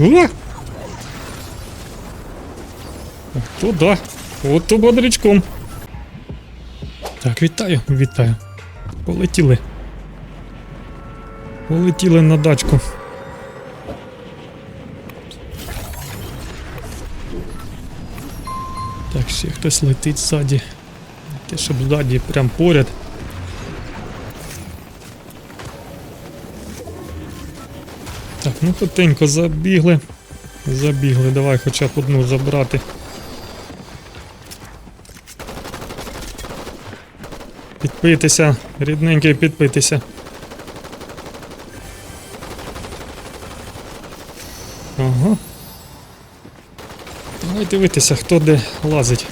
О! То да. От то бодрячком. Так, вітаю, вітаю. Полетіли. Полетіли на дачку. Так, ще хтось летить ззаді. Те, щоб ззаді, прям поряд. Ну потенько забігли. Забігли, давай хоча б одну забрати. Підпитися, рідненький підпитися. Ага. Давай дивитися, хто де лазить.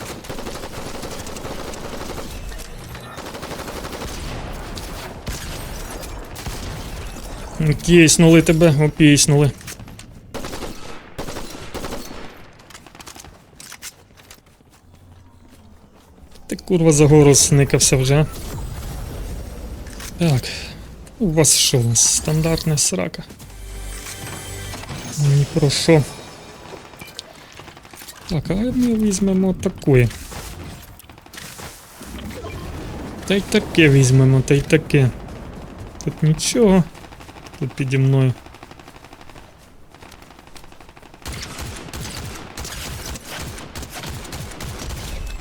Кіснули тебе, опіснули. Ти курва за гору сникався вже. Так. У вас що у нас? Стандартна срака. Ні про що. Так, а ми візьмемо такої. Та й таке візьмемо, та й таке. Тут нічого. Тут піді мною.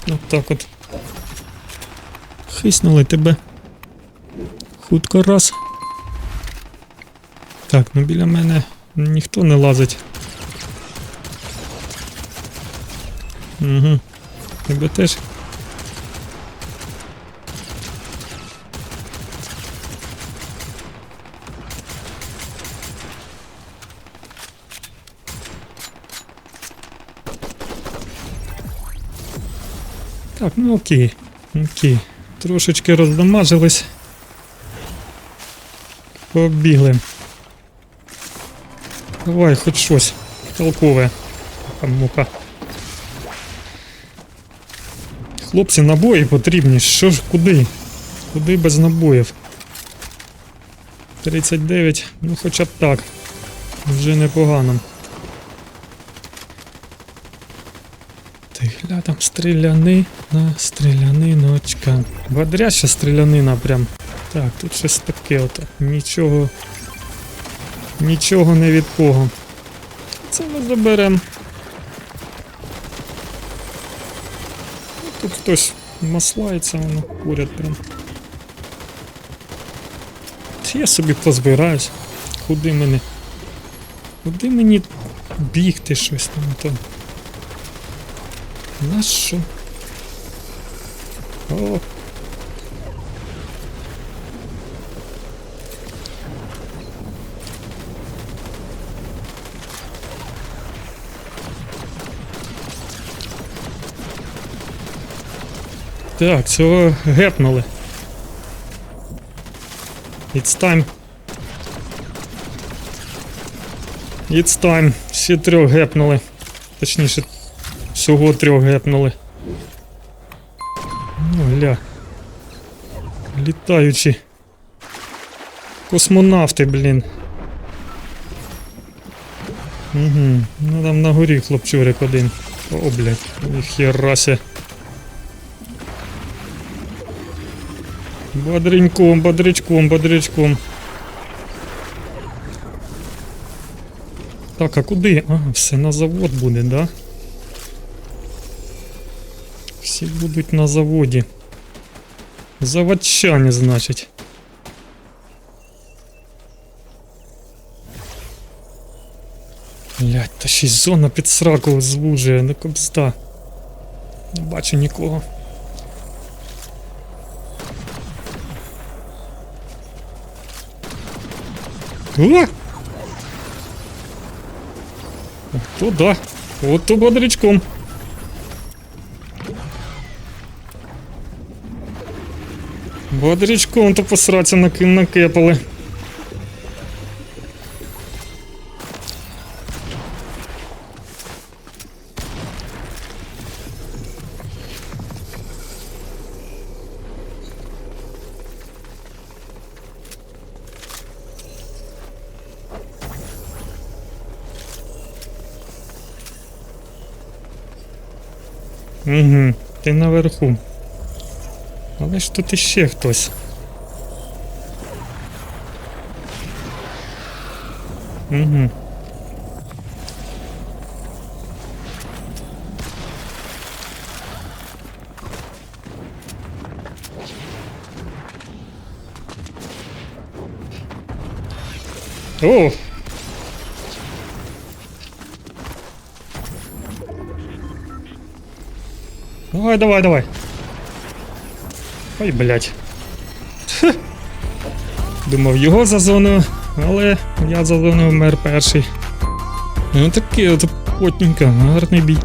От так от. Хиснули тебе. Хутко раз. Так, ну біля мене ніхто не лазить. Угу. Тебе теж. Так, ну окей. Окей. Трошечки роздамажились. Побігли. Давай, хоч щось. Толкове. Мука. Хлопці, набої потрібні. Що ж, куди? Куди без набоїв? 39, ну хоча б так. Вже непогано. Гля там стрілянина, стріляниночка. Бодряща стрілянина прям. Так, тут щось таке ото. Нічого. Нічого не від кого. Це ми заберемо. Тут хтось маслається, воно поряд прям. Я собі позбираюсь. Куди мені? Куди мені бігти щось там то? На що? О. Так, цього гепнули. It's time. It's time. Всі трьох гепнули. Точніше, всього трьох гепнули. Ну, гля. Літаючі. Космонавти, блін. Угу. Ну там на горі хлопчурик один. О, блядь, ніхерася. Бодреньком, бодрячком, бодрячком. Так, а куди? А, все на завод буде, да? Всі будуть на заводі. Заводчане, значить. Блять, та ще й зона під сраку звужує, не кобзда. Не бачу нікого. О! То да. От то бодрячком. Бодрічком то посраться накипали. Угу, ти наверху. Але ж тут іще хтось. Угу. О! Давай, давай, давай. Ой, блядь. Хех. Думав його за зону, але я за зону вмер перший. Ну такий от потненько, гарний бій.